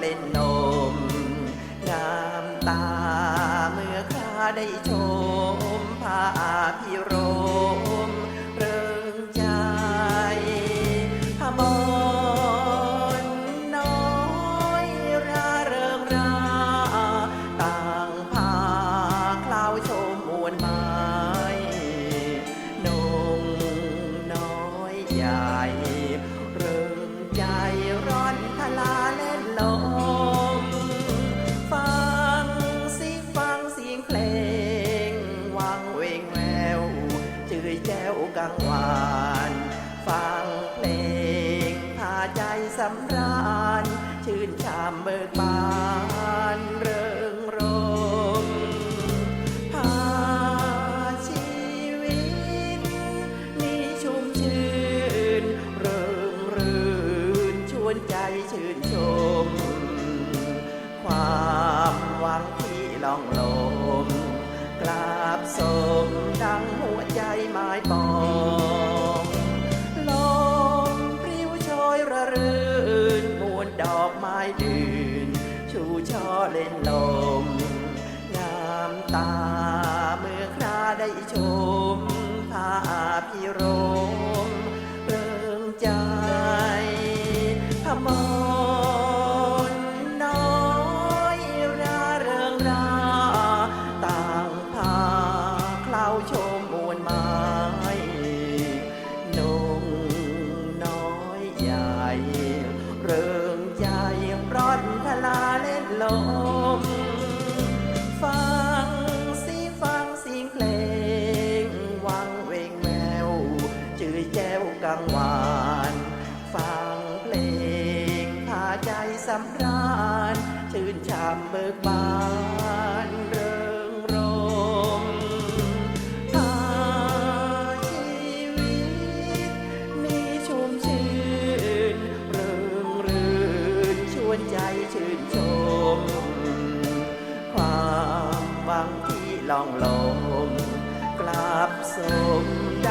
เล่นนมงามตาเมื่อคราได้ชมพาพำราญ ชื่นชามเบิกบานเริงรมพาชีวิต นี้ชุ่มชื่น เริงรื่น ชวนใจชื่นชม ความหวังที่ล่องลมกราบสมดังหัวใจหมายปอง ดอกไม้ดืน ชูช่อเล่นลม งามตาเมื่อคราได้ชมพาพิรม ลาเล่นลม ฟังสิฟังเสียงเพลง วังเวงแววจือแจ้วกังวาน ฟังเพลงพาใจสำราญ ชื่นชามเบิกบานามหวังที่ล่องลมกลับสม